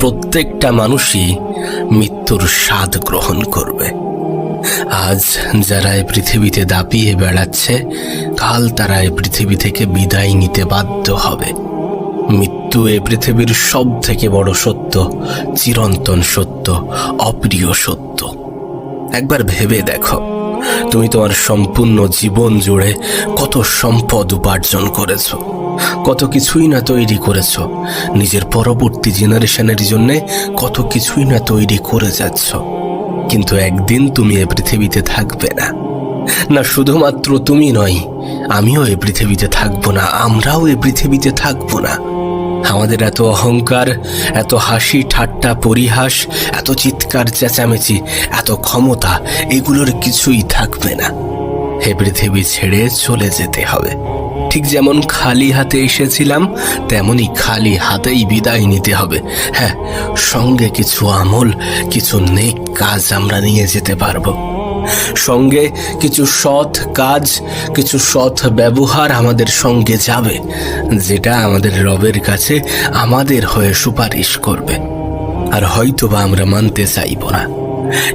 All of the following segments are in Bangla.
প্রত্যেকটা মানুষই মৃত্যুর স্বাদ গ্রহণ করবে। আজ যারা এই পৃথিবীতে দাপিয়ে বেড়াচ্ছে, কাল তারা এই পৃথিবী থেকে বিদায় নিতে বাধ্য হবে। মৃত্যু এ পৃথিবীর সব থেকে বড় সত্য, চিরন্তন সত্য, অপ্রিয় সত্য। একবার ভেবে দেখো। তুমি তোমার সম্পূর্ণ জীবন জুড়ে কত সম্পদ উপার্জন করেছ। কত কিছুই না তৈরি করেছ। নিজের পরবর্তী জেনারেশনের জন্য কত কিছুই না তৈরি করে যাচ্ছ। কিন্তু একদিন তুমি এ পৃথিবীতে থাকবে না। না, শুধুমাত্র তুমি নয়, আমিও এ পৃথিবীতে থাকব না, আমরাও এ পৃথিবীতে থাকব না। আমাদের এত অহংকার, এত হাসি, ঠাট্টা, পরিহাস, এত চিৎকার, চেঁচামেচি, এত ক্ষমতা, এগুলোর কিছুই থাকবে না। হে পৃথিবী ছেড়ে চলে যেতে হবে। ঠিক যেমন খালি হাতে এসেছিলাম, তেমনি খালি হাতেই বিদায় নিতে হবে। হ্যাঁ সঙ্গে কিছু আমল, কিছু নেক কাজ আমরা নিয়ে যেতে পারব। সঙ্গে কিছু সৎ কাজ, কিছু সৎ ব্যবহার আমাদের সঙ্গে যাবে, যেটা আমাদের রবের কাছে আমাদের হয়ে সুপারিশ করবে। আর হয়তো বা আমরা মানতে চাইব না।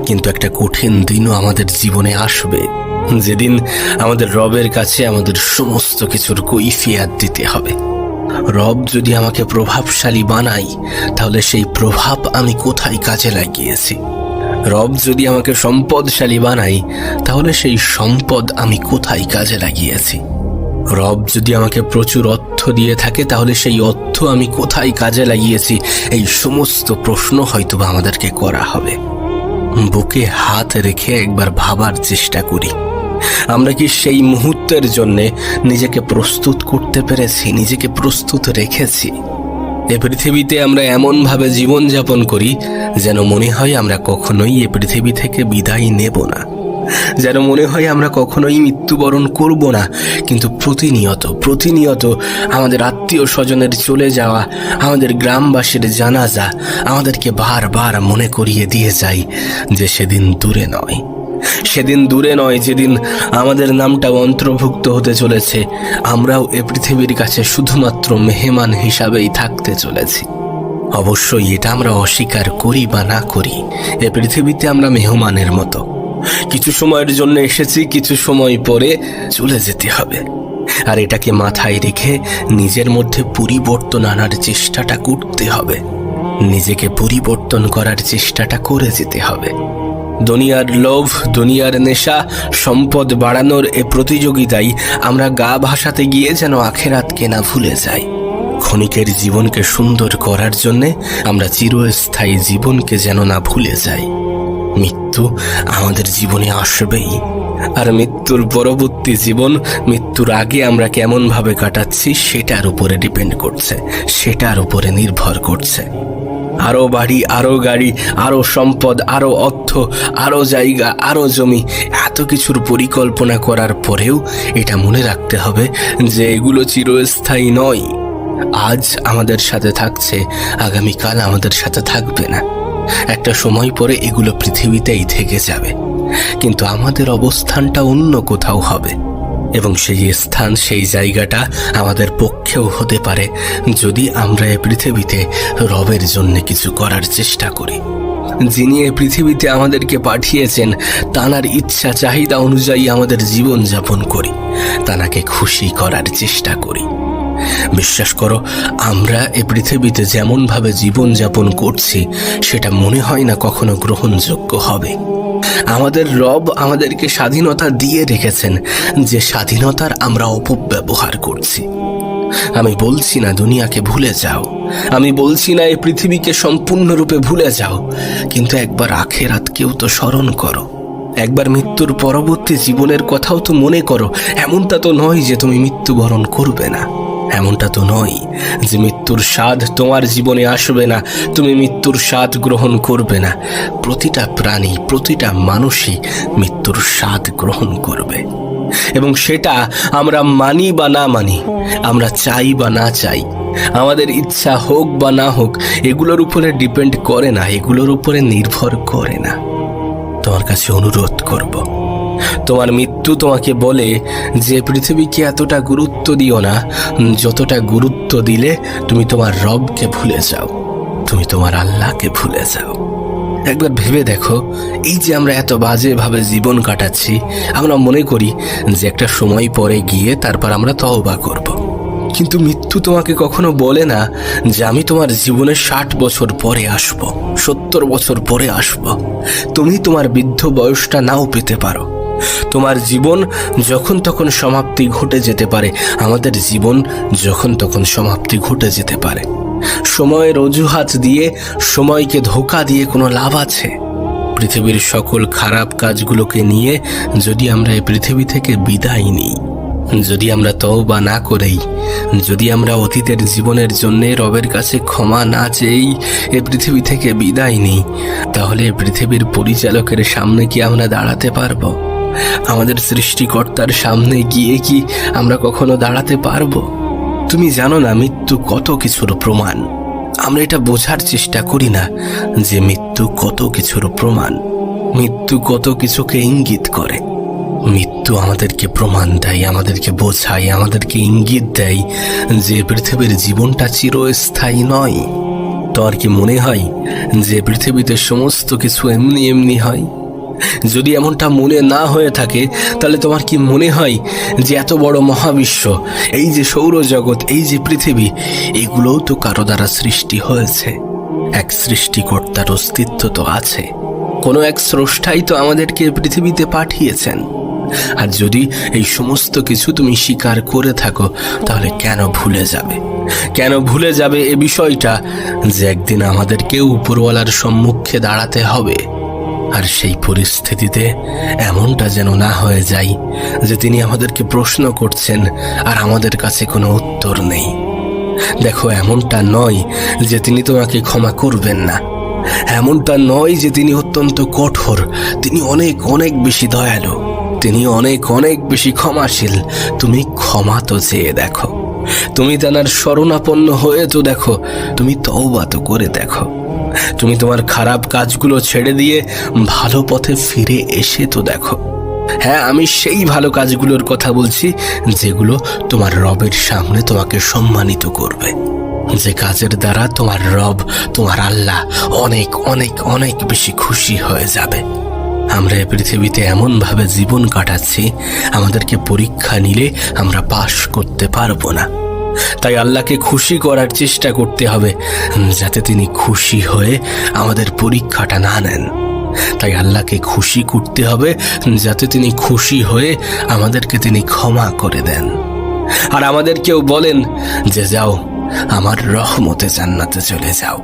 কিন্তু একটা কঠিন দিনও আমাদের জীবনে আসবে, যেদিন আমাদের রবের কাছে আমাদের সমস্ত কিছুর কৈফিয়াত দিতে হবে। রব যদি আমাকে প্রভাবশালী বানাই তাহলে সেই প্রভাব আমি কোথায় কাজে লাগিয়েছি? রব যদি আমাকে সম্পদশালী বানাই তাহলে সেই সম্পদ আমি কোথায় কাজে লাগিয়েছি? রব যদি আমাকে প্রচুর অর্থ দিয়ে থাকে, তাহলে সেই অর্থ আমি কোথায় কাজে লাগিয়েছি? এই সমস্ত প্রশ্ন হয়তো বা আমাদেরকে করা হবে। বুকে হাত রেখে একবার ভাবার চেষ্টা করি। আমরা কি সেই মুহূর্তের জন্যে নিজেকে প্রস্তুত করতে পেরেছি, নিজেকে প্রস্তুত রেখেছি? এ পৃথিবীতে আমরা এমনভাবে জীবনযাপন করি যেন মনে হয় আমরা কখনোই এ পৃথিবী থেকে বিদায় নেব না। যেন মনে হয় আমরা কখনোই মৃত্যুবরণ করব না। কিন্তু প্রতিনিয়ত প্রতিনিয়ত আমাদের আত্মীয় স্বজনের চলে যাওয়া, আমাদের গ্রামবাসীর জানাজা আমাদেরকে বারবার মনে করিয়ে দিয়ে যায় যে সেদিন দূরে নয়। সেদিন দূরে নয়, যেদিন আমাদের নামটাও অন্তর্ভুক্ত হতে চলেছে। আমরাও এ পৃথিবীর কাছে শুধুমাত্র মেহমান হিসাবেই থাকতে চলেছি। অবশ্যই এটা আমরা অস্বীকার করি বা না করি, এ পৃথিবীতে আমরা মেহমানের মতো। কিছু সময়ের জন্য এসেছি, কিছু সময় পরে চলে যেতে হবে। আর এটাকে মাথায় রেখে নিজের মধ্যে পরিবর্তন আনার চেষ্টাটা করতে হবে। নিজেকে পরিবর্তন করার চেষ্টাটা করে যেতে হবে। দুনিয়ার লোভ, দুনিয়ার নেশা, সম্পদ বাড়ানোর এ প্রতিযোগিতায় আমরা গা ভাসাতে গিয়ে যেন আখেরাতকে না ভুলে যাই। ক্ষণিকের জীবনকে সুন্দর করার জন্যে আমরা চিরস্থায়ী জীবনকে যেন না ভুলে যাই। মৃত্যু আমাদের জীবনে আসবেই। আর মৃত্যুর পরবর্তী জীবন, মৃত্যুর আগে আমরা কেমনভাবে কাটাচ্ছি, সেটার উপরে ডিপেন্ড করছে, সেটার উপরে নির্ভর করছে। আরও বাড়ি আরও গাড়ি আরও সম্পদ আরও অর্থ আরও জায়গা আরও জমি, এত কিছুর পরিকল্পনা করার পরেও এটা মনে রাখতে হবে যে এগুলো চিরস্থায়ী নয়। আজ আমাদের সাথে থাকছে, আগামীকাল আমাদের সাথে থাকবে না। একটা সময় পরে এগুলো পৃথিবীতেই থেকে যাবে। কিন্তু আমাদের অবস্থানটা অন্য কোথাও হবে। এবং সেই স্থান, সেই জায়গাটা আমাদের পক্ষেও হতে পারে যদি আমরা এ পৃথিবীতে রবের জন্য কিছু করার চেষ্টা করি। যিনি এ পৃথিবীতে আমাদেরকে পাঠিয়েছেন, তানার ইচ্ছা, চাহিদা অনুযায়ী আমাদের জীবন যাপন করি, তানাকে খুশি করার চেষ্টা করি। বিশ্বাস করো, আমরা এ পৃথিবীতে যেমনভাবে জীবনযাপন করছি, সেটা মনে হয় না কখনো গ্রহণযোগ্য হবে। আমাদের রব আমাদেরকে স্বাধীনতা দিয়ে রেখেছেন, যে স্বাধীনতার আমরা অপব্যবহার করছি। আমি বলছি না দুনিয়াকে ভুলে যাও। আমি বলছি না এই পৃথিবীকে সম্পূর্ণরূপে ভুলে যাও। কিন্তু একবার আখেরাতকেও তো স্মরণ করো। একবার মৃত্যুর পরবর্তী জীবনের কথাও তো মনে করো। এমনটা তো নয় যে তুমি মৃত্যুবরণ করবে না। এমনটা তো নয় যে মৃত্যুর স্বাদ তোমার জীবনে আসবে না, তুমি মৃত্যুর স্বাদ গ্রহণ করবে না। প্রতিটা প্রাণী, প্রতিটা মানুষই মৃত্যুর স্বাদ গ্রহণ করবে। এবং সেটা আমরা মানি বা না মানি, আমরা চাই বা না চাই, আমাদের ইচ্ছা হোক বা না হোক, এগুলোর উপরে ডিপেন্ড করে না, এগুলোর উপরে নির্ভর করে না। তোমার কাছে অনুরোধ করব তোমার মৃত্যু তোমাকে বলে যে পৃথিবীকে এতটা গুরুত্ব দিও না। যতটা গুরুত্ব দিলে তুমি তোমার রবকে ভুলে যাও। তুমি তোমার আল্লাহকে ভুলে যাও। একবার ভেবে দেখো, এই যে আমরা এত বাজেভাবে জীবন কাটাচ্ছি, আমরা মনে করি যে একটা সময় পরে গিয়ে তারপর আমরা তওবা করব। কিন্তু মৃত্যু তোমাকে কখনো বলে না যে আমি তোমার জীবনের ষাট বছর পরে আসব, সত্তর বছর পরে আসব। তুমি তোমার বৃদ্ধ বয়সটা নাও পেতে পারো। তোমার জীবন যখন তখন সমাপ্তি ঘটে যেতে পারে। আমাদের জীবন যখন তখন সমাপ্তি ঘটে যেতে পারে। সময়ের অজুহাত দিয়ে, সময়কে ধোকা দিয়ে কোনো লাভ আছে? পৃথিবীর সকল খারাপ কাজগুলোকে নিয়ে যদি আমরা এই পৃথিবী থেকে বিদায় নিই, যদি আমরা তওবা না করেই, যদি আমরা অতীতের জীবনের জন্য রবের কাছে ক্ষমা না চেয়েই এ পৃথিবী থেকে বিদায় নিই, তাহলে পৃথিবীর পরিচালকের সামনে কি আমরা দাঁড়াতে পারব? আমাদের সৃষ্টিকর্তার সামনে গিয়ে কি আমরা কখনো দাঁড়াতে পারব? তুমি জানো না, মৃত্যু কত কিছুর প্রমাণ। আমরা এটা বোঝার চেষ্টা করি না যে মৃত্যু কত কিছুর প্রমাণ। মৃত্যু কত কিছুকে ইঙ্গিত করে। মৃত্যু আমাদেরকে প্রমাণ দেয়, আমাদেরকে বোঝায়, আমাদেরকে ইঙ্গিত দেয় যে পৃথিবীর জীবনটা চিরস্থায়ী নয়। তোর কি মনে হয় যে পৃথিবীতে সমস্ত কিছু এমনি এমনি হয়? যদি এমনটা মনে না হয়ে থাকে, তাহলে তোমার কি মনে হয় যে এত বড় মহাবিশ্ব, এই যে সৌরজগৎ, এই যে পৃথিবী, এগুলোও তো কারও দ্বারা সৃষ্টি হয়েছে? এক সৃষ্টিকর্তার অস্তিত্ব তো আছে। কোনো এক স্রষ্টাই তো আমাদেরকে পৃথিবীতে পাঠিয়েছেন। আর যদি এই সমস্ত কিছু তুমি স্বীকার করে থাকো, তাহলে কেন ভুলে যাবে? কেন ভুলে যাবে এ বিষয়টা যে একদিন আমাদেরকে উপরওয়ালার সম্মুখে দাঁড়াতে হবে? আর সেই পরিস্থিতিতে এমনটা যেন না হয়ে যায় যে তিনি আমাদেরকে প্রশ্ন করছেন আর আমাদের কাছে কোনো উত্তর নেই। দেখো, এমনটা নয় যে তিনি তোমাকে ক্ষমা করবেন না। এমনটা নয় যে তিনি অত্যন্ত কঠোর। তিনি অনেক অনেক বেশি দয়ালু। তিনি অনেক অনেক বেশি ক্ষমাশীল। তুমি ক্ষমা তো চেয়ে দেখো। তুমি তেনার শরণাপন্ন হয়ে তো দেখো। তুমি তওবা তো করে দেখো। তুমি তোমার খারাপ কাজগুলো ছেড়ে দিয়ে ভালো পথে ফিরে এসে তো দেখো। হ্যাঁ আমি সেই ভালো কাজগুলোর কথা বলছি, যেগুলো তোমার রবের সামনে তোমাকে সম্মানিত করবে। যে কাজের দ্বারা তোমার রব, তোমার আল্লাহ অনেক অনেক অনেক বেশি খুশি হয়ে যাবে। আমরা এই পৃথিবীতে এমনভাবে জীবন কাটাচ্ছি, আমাদেরকে পরীক্ষা নিলে আমরা পাশ করতে পারব না। তাই আল্লাহকে খুশি করার চেষ্টা করতে হবে যাতে তিনি খুশি হয়ে আমাদের পরীক্ষাটা না নেন। তাই আল্লাহকে খুশি করতে হবে যাতে তিনি খুশি হয়ে আমাদেরকে তিনি ক্ষমা করে দেন। আর আমাদেরকেও বলেন যে, যাও, আমার রহমতে জান্নাতে চলে যাও।